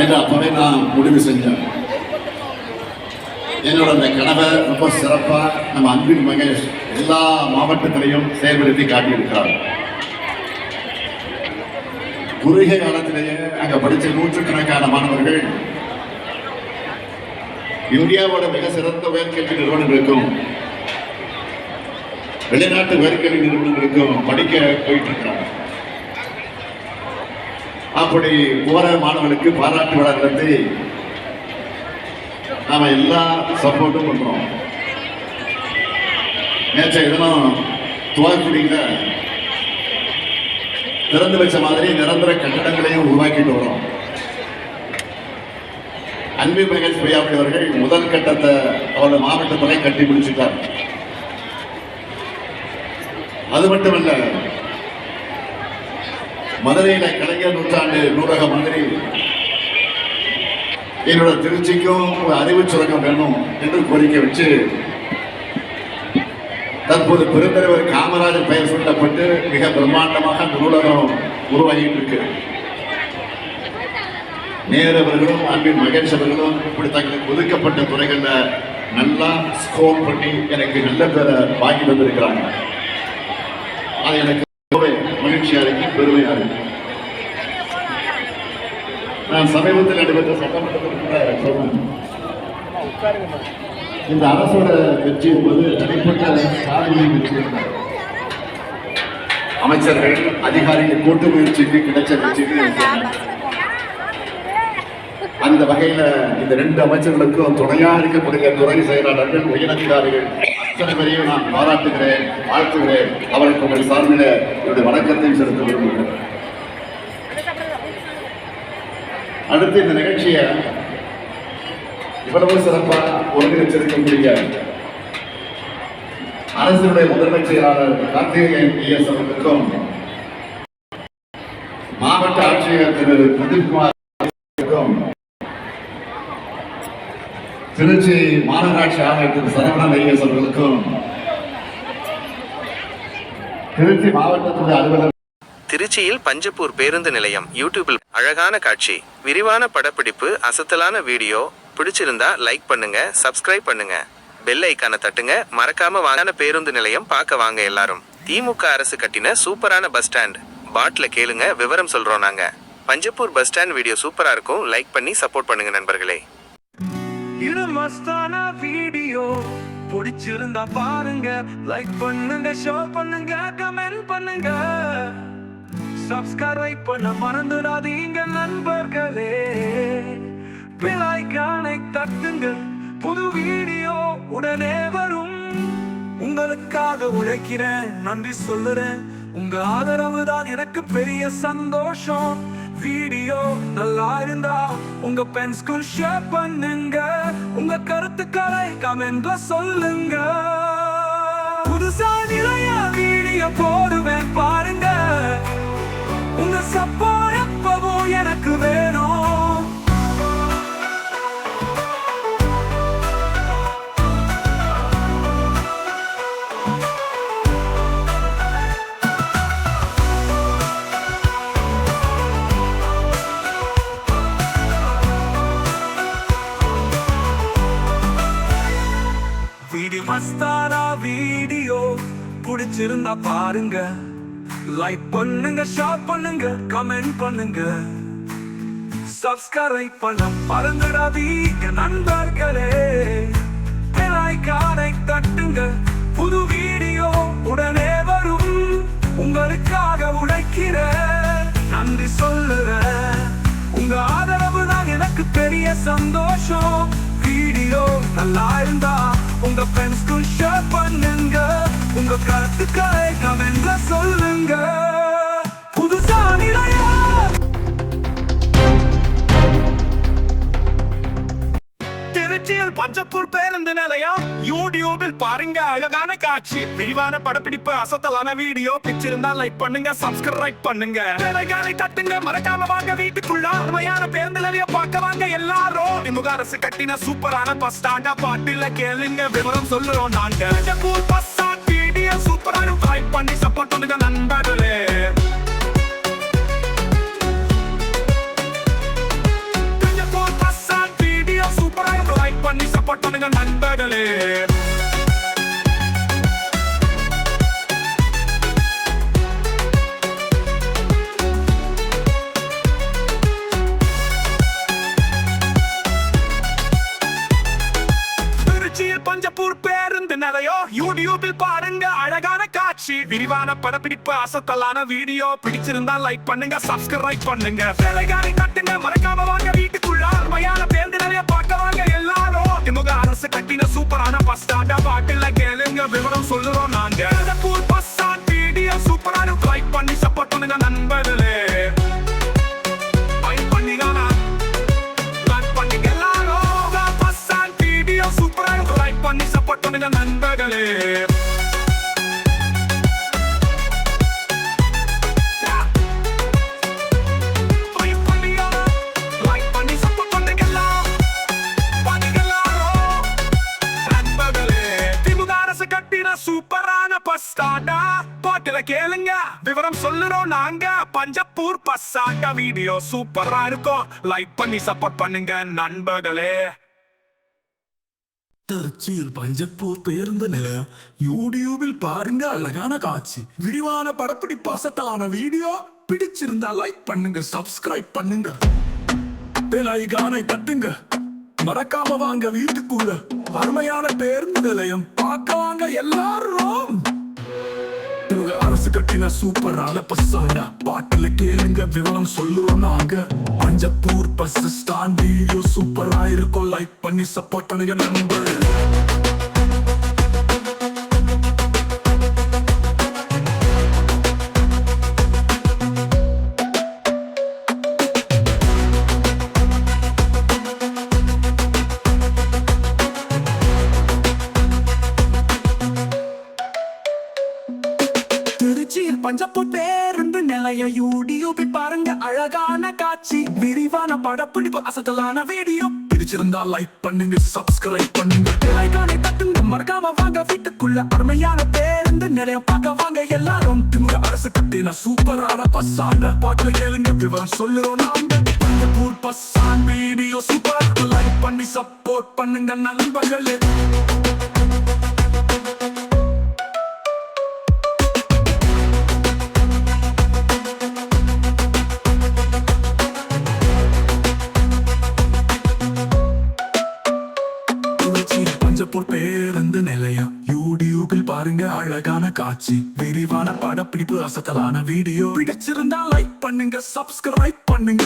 என்று அப்பவே நான் முடிவு செஞ்சேன். என்னோட அந்த கனவை ரொம்ப சிறப்பாக நம்ம அன்பின் மகேஷ் எல்லா மாவட்டத்திலையும் செயல்படுத்தி காட்டியிருக்கிறார். குறுகிய காலத்திலேயே அங்கே படித்த நூற்றுக்கணக்கான மாணவர்கள் இந்தியாவோட மிக சிறந்த உயர்கல்வி நிறுவனங்களுக்கும் வெளிநாட்டு உயர்கல்வி நிறுவனங்களுக்கும் படிக்க போயிட்டு இருக்கிறாங்க. அப்படி போற மாணவனுக்கு பாராட்டு விழா நடத்தி நாம எல்லா சப்போர்ட்டும் பண்றோம். நேற்றைய தினம் துவாக்குடியில திறந்து வச்ச மாதிரி நிரந்தர கட்டடங்களையும் உருவாக்கிட்டு வரோம். அன்பு மகேஷ் பொய்யாமொழி அவர்கள் முதல் கட்டத்தை அவரோட மாவட்டத்திலே கட்டி முடிச்சுட்டார். அது மட்டுமல்ல மதுரையில கலைஞர் நூற்றாண்டு நூலக மந்திரி என்னோட திருச்சிக்கும் ஒரு அறிவு சுரங்கம் வேணும் என்று கோரிக்கை வச்சு தற்போது பெருந்தலைவர் காமராஜர் பெயர் சூட்டப்பட்டு மிக பிரம்மாண்டமாக அந்த நூலகம் உருவாகிட்டு இருக்கு. நேரவர்களும் அன்பின் மகேஷ் அவர்களும் இப்படி தங்களுக்கு ஒதுக்கப்பட்ட துறைகள்ல நல்லா ஸ்கோர் பண்ணி எனக்கு நல்ல பேரை வாங்கி வந்திருக்கிறாங்க அது எனக்கு ரொம்பவே மகிழ்ச்சியா இருக்கு பெருமையா இருக்கு நான் சமீபத்தில் நடைபெற்ற சட்டமன்றத்தில் கூட சொன்னேன் இந்த அரசோட வெற்றி என்பது தனிப்பட்ட சாதனை வெற்றி அமைச்சர்கள் அதிகாரிகள் கூட்டு முயற்சிக்கு கிடைச்ச வெற்றிக்கு அந்த வகையில இந்த ரெண்டு அமைச்சர்களுக்கும் துணையாக இருக்கக்கூடிய துறை செயலாளர்கள் உயரதிகாரிகள் அத்தனை பேரையும் நான் பாராட்டுகிறேன் வாழ்த்துகிறேன். அவருக்கு உங்கள் சார்பில் என்னுடைய வணக்கத்தையும் செலுத்த விரும்புகிறேன். அடுத்து இந்த நிகழ்ச்சியை இவ்வளவு சிறப்பா ஒருங்கிணைச்சிருக்கக்கூடிய அரசினுடைய முதன்மை செயலாளர் கார்த்திகேயன் எஸ் அவர்களுக்கும் மாவட்ட ஆட்சியர் திரு பிரதீப்குமார் திருச்சி மாநகராட்சி ஆணையர் திரு சரவணன் ஐஎஸ் அவர்களுக்கும் திருச்சி மாவட்டத்துடைய அலுவலர் திருச்சியில் பஞ்சப்பூர் பேருந்து நிலையம் யூடியூபில் அழகான காட்சி விரிவான படப்பிடிப்பு அசத்தலான வீடியோ. பிடிச்சிருந்தா லைக் பண்ணுங்க சப்ஸ்கிரைப் பண்ணுங்க. பெல் ஐக்கான தட்டுங்க மறக்காம வாங்கான பேருந்து நிலையம் பார்க்க வாங்க எல்லாரும். திமுக அரசு கட்டின சூப்பரான பஸ் ஸ்டாண்ட். பாட்ல கேளுங்க விவரம் சொல்றோம் நாங்க. பஞ்சப்பூர் பஸ் ஸ்டாண்ட் வீடியோ சூப்பரா இருக்கும். லைக் பண்ணி சப்போர்ட் பண்ணுங்க நண்பர்களே. இது மஸ்தான வீடியோ. பிடிச்சிருந்தா பாருங்க. லைக் பண்ணுங்க ஷோ பண்ணுங்க கமெண்ட் பண்ணுங்க. சப்ஸ்கிரைப் பண்ண மறந்துடாதீங்க நண்பர்களே. பிளாய்கானை தட்டுங்கள் புது வீடியோ உடனே வரும். உங்களுக்காக உழைக்கிறேன் நன்றி சொல்லுறேன். உங்க ஆதரவு தான் எனக்கு பெரிய சந்தோஷம். வீடியோ நல்லா இருந்தா உங்க பென்ஸ்குள் ஷேர் பண்ணுங்க. உங்க கருத்துக்களை கமெண்ட்ல சொல்லுங்க. புதுசா நிறைய வீடியோ போடுவேன் பாருங்க. உங்க சப்போர்ட் எப்பவும் எனக்கு வேணும். வீடியோ மஸ்தானா வீடியோ பிடிச்சிருந்தா பாருங்க. லைக் பண்ணுங்க ஷேர் பண்ணுங்க கமெண்ட் பண்ணுங்க. சப்ஸ்கிரைப் பண்ண மறந்துடாதீங்க நண்பர்களே. ஐக்கானை தட்டுங்க புது வீடியோ உடனே வரும். உங்களுக்காக உழைக்கிற நன்றி சொல்லுற. உங்க ஆதரவு தான் எனக்கு பெரிய சந்தோஷம். வீடியோ நல்லா இருந்தா உங்க ஃப்ரெண்ட்ஸ்க்கு ஷேர் பண்ணுங்க. உங்க கருத்துக்களை கமெண்ட்ல சொல்லுங்க. திருச்சியில் பஞ்சப்பூர் பேருந்து நிலையம். யூடியூபில் பாருங்க அழகான காட்சி. விரிவான படப்பிடிப்பு அசத்தலான வீடியோ. பிடிச்சிருந்தா லைக் பண்ணுங்க சப்ஸ்கிரைப் பண்ணுங்க. வேலைகளை தட்டுங்க மறக்காம வாங்க வீட்டுக்குள்ள. அருமையான பேருந்து நிலையம் பார்க்க வாங்க எல்லாரும். திமுக அரசு கட்டின சூப்பரான பஸ் ஸ்டாண்டா பாட்டில கேளுங்க விவரம் சொல்லுறோம் நாங்க. பஞ்சப்பூர் பஸ் ஸ்டாண்ட் வீடியோ சூப்பரான லைக் பண்ணி சப்போர்ட் பண்ணுங்க நண்பர்களே. சப்போர்ட் நண்பர்களே. திருச்சியில் பஞ்சப்பூர் பேருந்து நிலையோ யூடியூபில் பாருங்க அழகான காட்சி. விரிவான படப்பிடிப்பு அசத்தலான வீடியோ. பிடிச்சிருந்தா லைக் பண்ணுங்க சப்ஸ்கிரைப் பண்ணுங்க. வேலைக்காரி கட்டுங்க மறக்காம வாங்க வீட்டுக்குள்ள. அருமையான கட்டின சூப்பரான பஸ் ஸ்டாண்ட பாட்டுல கேளுங்க விவரம் சொல்லுறோம் நாங்க. பஞ்சப்பூர் பஸ் ஸ்டாண்ட் வீடியோ சூப்பரான லைக் பண்ணி சப்போர்ட் பண்ணுங்க நண்பர்களே. பண்ணி சப்போர்ட் பண்ணுங்க நண்பர்களே. கேளுங்க. விவரம் சொல்லுறோம் நாங்க. பஞ்சப்பூர் பஸ் வீடியோ சூப்பரா இருக்கும். லைக் பண்ணி சப்போர்ட் பண்ணுங்க நண்பர்களே. திருச்சியில் பஞ்சப்பூர் பேருந்து நிலையம். யூடியூபில் பாருங்க அழகான காட்சி. விரிவான படப்பிடி அசத்தலான வீடியோ. பிடிச்சிருந்தா லைக் பண்ணுங்க சப்ஸ்கிரைப் பண்ணுங்க. பெல் ஐகானை தட்டுங்க. மறக்காம வாங்க வீட்டுக்குள்ள. அருமையான பேருந்து நிலையம். பார்க்க வாங்க எல்லாரும். கட்டுங்க. அரசு கட்டின சூப்பரான பசங்க பாட்டுல கேளுங்க விவரம் சொல்லுவோம் நாங்க. பஞ்சப்பூர் பஸ் ஸ்டாண்ட் வீடியோ சூப்பரா இருக்கும். லைக் பண்ணி சப்போர்ட் பண்ணுங்க நண்பர் யூடியூபில் பாருங்க அழகான காட்சி. விரிவான படப்பிடிப்பு அசத்தலான வீடியோ. பிடிச்சிருந்தா லைக் பண்ணுங்க சப்ஸ்கிரைப் பண்ணுங்க. லைக்கானை தட்டுங்க மறக்காம வாங்க. வீட்டுக்குள்ள அருமையான பேருந்து நிறைய பார்க்க வாங்க. எல்லாரும் திமுக அரசு கட்டின சூப்பரான பஸ்ஸான பாட்டு கேளுங்க விவரம் சொல்லுறோம் நாங்க. பஸ்ஸான் வீடியோ சூப்பர் லைக் பண்ணி சப்போர்ட் பண்ணுங்க நண்பர்களே. காட்சி. விரிவான படப்பிடிப்பு அசத்தலான வீடியோ. பிடிச்சிருந்தா லைக் பண்ணுங்க சப்ஸ்கிரைப் பண்ணுங்க.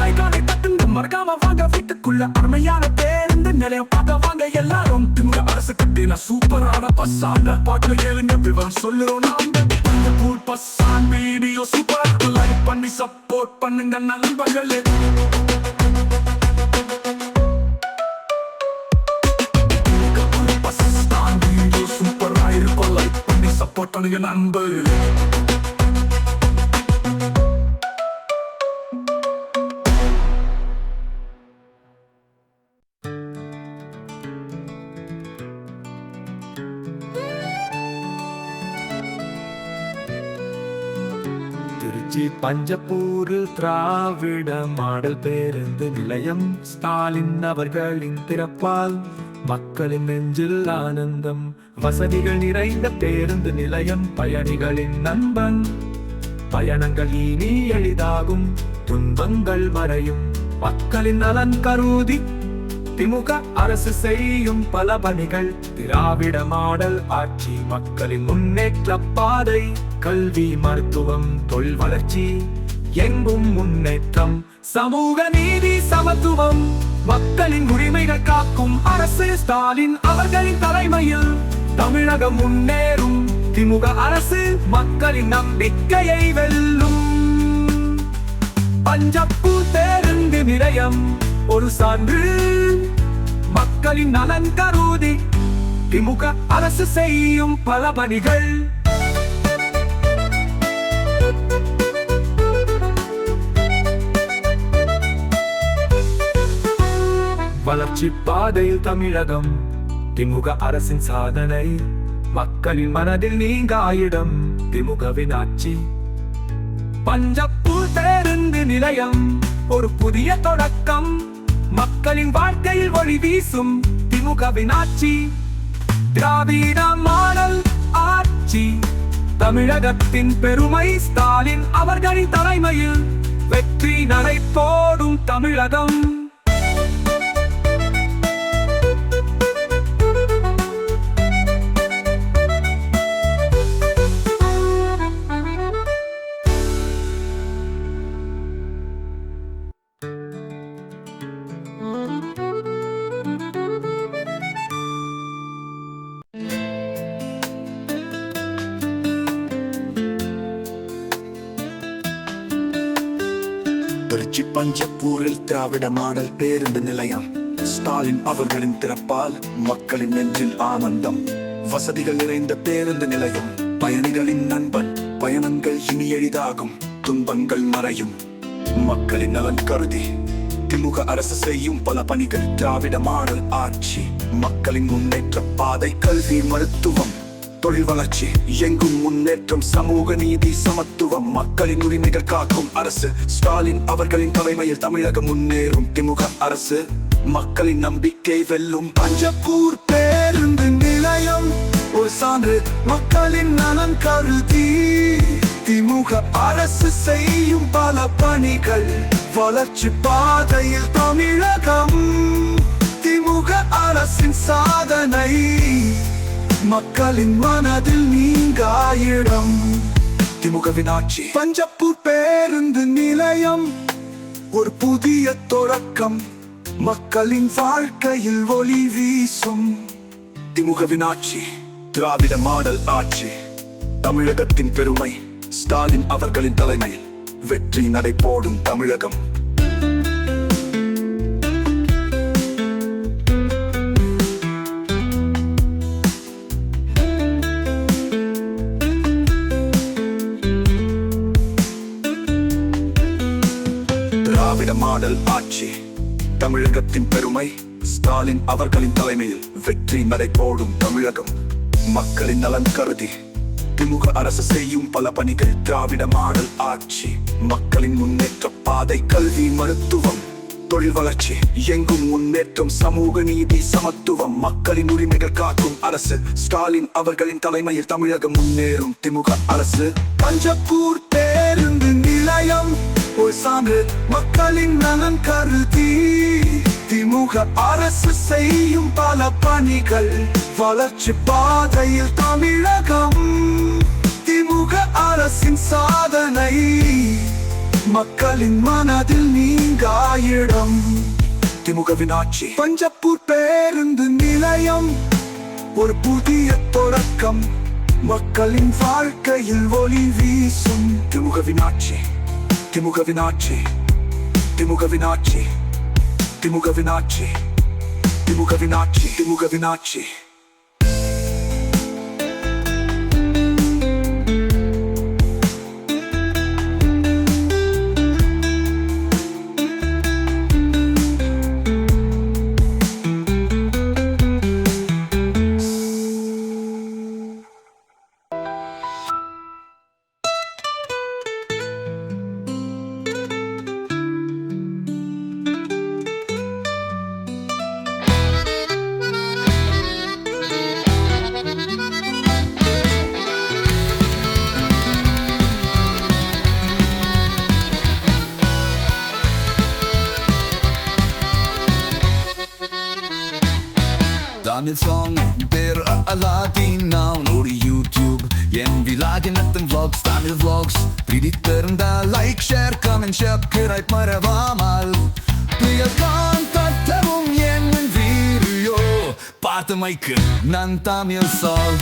லைக்கானை தட்டுங்க மறக்காம வாங்க. வீட்டுக்குள்ள அருமையான பேருந்து நிலையம். பார்க்க வாங்க எல்லாரும். திமுக அரசு கட்டின சூப்பரான பஸ்ஸான பாட்டு கேளுங்க விவரம் சொல்லுறோம் நாங்க. பஞ்சப்பூர் பஸ்ஸான் வீடியோ சூப்பர் லைக் பண்ணி சப்போர்ட் பண்ணுங்க நண்பர்களே. சப்போர்ட் பண்ணுங்க நண்பர்களே திருச்சி பஞ்சப்பூரில் திராவிட மாடல் பேருந்து நிலையம். ஸ்டாலின் அவர்களின் திறப்பால் மக்களின் நெஞ்சில் ஆனந்தம். வசதிகள் நிறைந்த பேருந்து நிலையம். பயணிகளின் நண்பன். பயணங்கள் இனி எளிதாகும். துன்பங்கள் மறையும். மக்களின் நலன் கருதி திமுக அரசு செய்யும் பல பணிகள். திராவிட மாடல் ஆட்சி மக்களின் முன்னேற்ற பாதை. கல்வி மருத்துவம் தொழில் வளர்ச்சி எங்கும் முன்னேற்றம். சமூக நீதி சமத்துவம். மக்களின் உரிமைகள் காக்கும் அரசு ஸ்டாலின் அவர்களின் தலைமையில் தமிழகம் முன்னேறும். திமுக அரசு மக்களின் நம்பிக்கையை வெல்லும். பஞ்சப்பூர் பேருந்து நிலையம் ஒரு சான்று. மக்களின் நலன் கருதி திமுக அரசு செய்யும் பல பணிகள். வளர்ச்சி பாதையில் தமிழகம். திமுக அரசின் சாதனை மக்களின் மனதில் நீங்க ஆயிடம் திமுகவின் ஆட்சி பஞ்சப்பூர் பேருந்து நிலையம் ஒரு புதிய தொடக்கம். மக்களின் வாழ்க்கையில் ஒளி வீசும் திமுகவின் ஆட்சி திராவிட மாடல் ஆட்சி. தமிழகத்தின் பெருமை ஸ்டாலின் அவர்களின் தலைமையில். வெற்றி நடை போடும் தமிழகம். திராவிட மாடல் பேருந்து நிலையம். ஸ்டாலின் அவர்களின் திறப்பால் மக்களின் நெஞ்சில் ஆனந்தம். வசதிகள் நிறைந்த பேருந்து நிலையம். பயணிகளின் நண்பன் பயணங்கள் இனி எளிதாகும். துன்பங்கள் மறையும். மக்களின் நலன் கருதி திமுக அரசு செய்யும் பல பணிகள். திராவிட மாடல் ஆட்சி மக்களின் முன்னேற்ற பாதை கல்வி மருத்துவம் தொழில் வளர்ச்சி எங்கும் முன்னேற்றம் சமூக நீதி சமத்துவம் மக்களின் உரிமைகள் காக்கும் அரசு. ஸ்டாலின் அவர்களின் தலைமையில் தமிழகம் முன்னேறும் திமுக அரசு. மக்களின் நம்பிக்கை வெல்லும். பஞ்சப்பூர் பேருந்து நிலையம் ஒரு சான்று. மக்களின் நலன் கருதி திமுக அரசு செய்யும் பல பணிகள். வளர்ச்சி பாதையில் தமிழகம் திமுக அரசின் சாதனை. மக்களின் மனதில் நீங்காயிடம். திமுக திமுகவின் ஆட்சி பஞ்சப்பூர் பேருந்து நிலையம். ஒரு புதிய தொடக்கம். மக்களின் வாழ்க்கையில் ஒளி வீசும். திமுகவின் ஆட்சி திராவிட மாடல் ஆட்சி. தமிழகத்தின் பெருமை. ஸ்டாலின் அவர்களின் தலைமையில் வெற்றி நடை போடும் தமிழகம். திராவிட மாடல் ஆட்சி. தமிழகத்தின் பெருமை ஸ்டாலின் அவர்களின் தலைமையில் வெற்றி நடை போடும் தமிழகம். மக்களின் நலன் கருதி திமுக அரசு செய்யும் பல பணிகள் திராவிட மாடல் ஆட்சி. மக்களின் முன்னேற்ற பாதை கல்வி மருத்துவம் தொழில் வளர்ச்சி எங்கும் முன்னேற்றம் சமூக நீதி சமத்துவம் மக்களின் உரிமைகள் காக்கும் அரசு. ஸ்டாலின் அவர்களின் தலைமையில் தமிழகம் முன்னேறும் திமுக அரசு. பஞ்சப்பூர் பேருந்து நிலையம் போய் சான்று மக்களின் நலன் கருதி திமுக அரசு செய்யும் பல பணிகள் வளர்ச்சி பாதையில் தமிழகம் திமுக அரசின் சாதனை மக்களின் மனதில் நீங்காயிடம் திமுகவின் ஆட்சி பஞ்சப்பூர் பேருந்து நிலையம் ஒரு புதிய தொடக்கம் மக்களின் வாழ்க்கையில் ஒளி வீசும் திமுகவின் ஆட்சி திமுகவின் ஆட்சி திமுகவின் ஆட்சி திமுகவின் ஆட்சி திமுகவின் ஆட்சி திமுகவின் ஆட்சி Danielsson ber alla dina och Youtube En vilagineten vlogs, Daniel vlogs Priditarında like, share, comment, subscribe marabamal Piyatan tatabong yan ng video Parte may ka ng Daniel Sol